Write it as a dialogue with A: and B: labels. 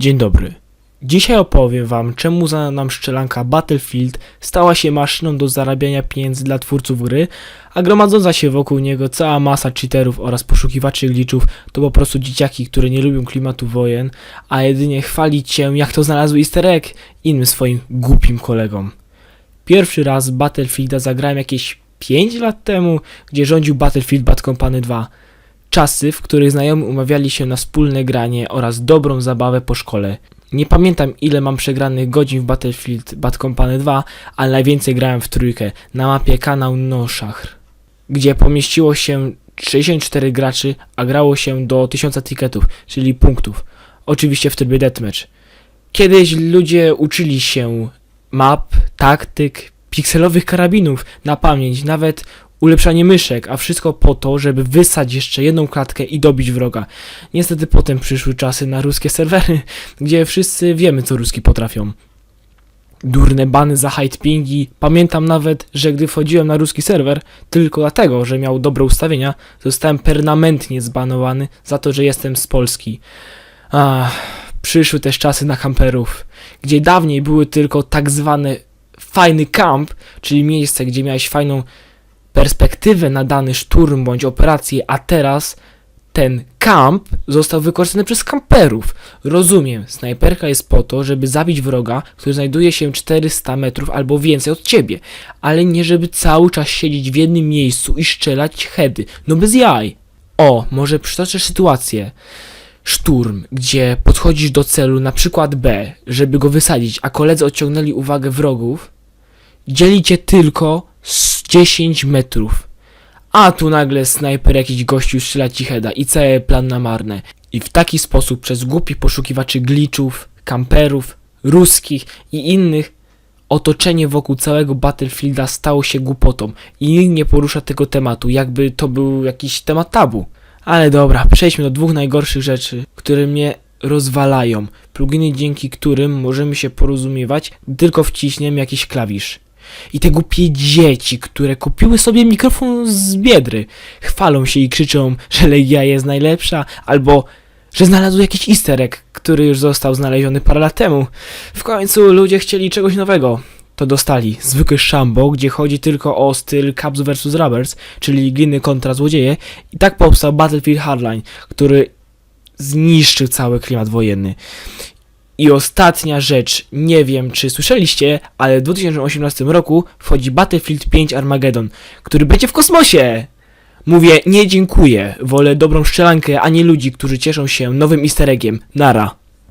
A: Dzień dobry. Dzisiaj opowiem wam, czemu znana nam szczelanka Battlefield stała się maszyną do zarabiania pieniędzy dla twórców gry, a gromadząca się wokół niego cała masa cheaterów oraz poszukiwaczy glitchów to po prostu dzieciaki, które nie lubią klimatu wojen, a jedynie chwalić się jak to znalazły easter egg innym swoim głupim kolegom. Pierwszy raz Battlefielda zagrałem jakieś 5 lat temu, gdzie rządził Battlefield Bad Company 2. Czasy, w których znajomi umawiali się na wspólne granie oraz dobrą zabawę po szkole. Nie pamiętam ile mam przegranych godzin w Battlefield Bad Company 2, ale najwięcej grałem w trójkę na mapie kanał Noszachr, gdzie pomieściło się 64 graczy, a grało się do 1000 ticketów, czyli punktów. Oczywiście w trybie deathmatch. Kiedyś ludzie uczyli się map, taktyk, pikselowych karabinów na pamięć, nawet ulepszanie myszek, a wszystko po to, żeby wysać jeszcze jedną klatkę i dobić wroga. Niestety potem przyszły czasy na ruskie serwery, gdzie wszyscy wiemy, co ruski potrafią. Durne bany za hide pingi. Pamiętam nawet, że gdy wchodziłem na ruski serwer, tylko dlatego, że miał dobre ustawienia, zostałem permanentnie zbanowany za to, że jestem z Polski. Ach, przyszły też czasy na kamperów, gdzie dawniej były tylko tak zwane fajny camp, czyli miejsce, gdzie miałeś fajną perspektywę na dany szturm bądź operację, a teraz ten kamp został wykorzystany przez kamperów. Rozumiem, snajperka jest po to, żeby zabić wroga, który znajduje się 400 metrów albo więcej od ciebie, ale nie żeby cały czas siedzieć w jednym miejscu i strzelać heady. No bez jaj. O, może przytoczę sytuację. Szturm, gdzie podchodzisz do celu, na przykład B, żeby go wysadzić, a koledzy odciągnęli uwagę wrogów, dzielicie tylko 10 metrów. A tu nagle snajper jakiś gościu strzela ci heada i cały plan na marne. I w taki sposób przez głupich poszukiwaczy glitchów, kamperów, ruskich i innych otoczenie wokół całego Battlefielda stało się głupotą i nikt nie porusza tego tematu, jakby to był jakiś temat tabu. Ale dobra, przejdźmy do dwóch najgorszych rzeczy, które mnie rozwalają. Pluginy, dzięki którym możemy się porozumiewać, tylko wciśniemy jakiś klawisz. I te głupie dzieci, które kupiły sobie mikrofon z biedry, chwalą się i krzyczą, że Legia jest najlepsza, albo że znalazły jakiś easter egg, który już został znaleziony parę lat temu. W końcu ludzie chcieli czegoś nowego. To dostali zwykły szambo, gdzie chodzi tylko o styl Caps vs Rubbers, czyli gliny kontra złodzieje. I tak powstał Battlefield Hardline, który zniszczył cały klimat wojenny. I ostatnia rzecz, nie wiem czy słyszeliście, ale w 2018 roku wchodzi Battlefield 5 Armageddon, który będzie w kosmosie! Mówię, nie dziękuję, wolę dobrą strzelankę, a nie ludzi, którzy cieszą się nowym easter eggiem. Nara.